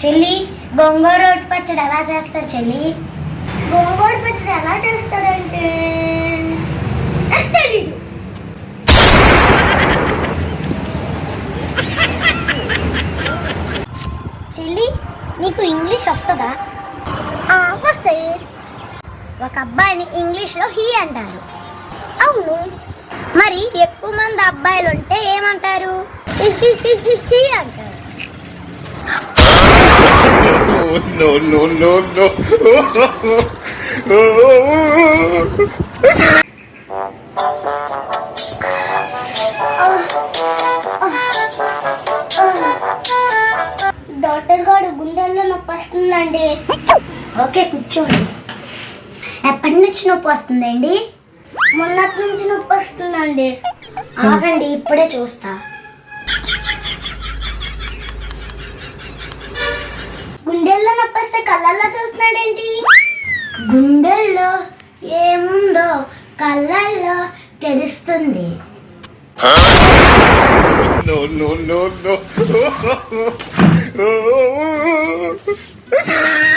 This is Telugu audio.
చెల్లి గోంగూర రోటి పచ్చడి ఎలా చేస్తారు చెల్లి? గోంగూర పచ్చడి ఎలా చేస్తారంటే తెలీదు. చెల్లి నీకు ఇంగ్లీష్ వస్తుందా? వస్తాయి ఒక అబ్బాయిని ఇంగ్లీష్లో హీ అంటారు. అవును. మరి ఎక్కువ మంది అబ్బాయిలు ఉంటే ఏమంటారు అంటారు. No, no, no, no. Doctor గారు గుండెల్లో నొప్పి వస్తుందండి. ఓకే కూర్చోండి. ఎప్పటి నుంచి నొప్పి వస్తుందండి? మొన్నటి నుంచి నొప్పి వస్తుందండి. ఆగండి ఇప్పుడే చూస్తా. చూస్తే కళ్ళల్లో చూస్తున్నాడేంటి గుండెల్లో ఏముందో కళ్ళల్లో తెలుస్తుంది no, no, no, no.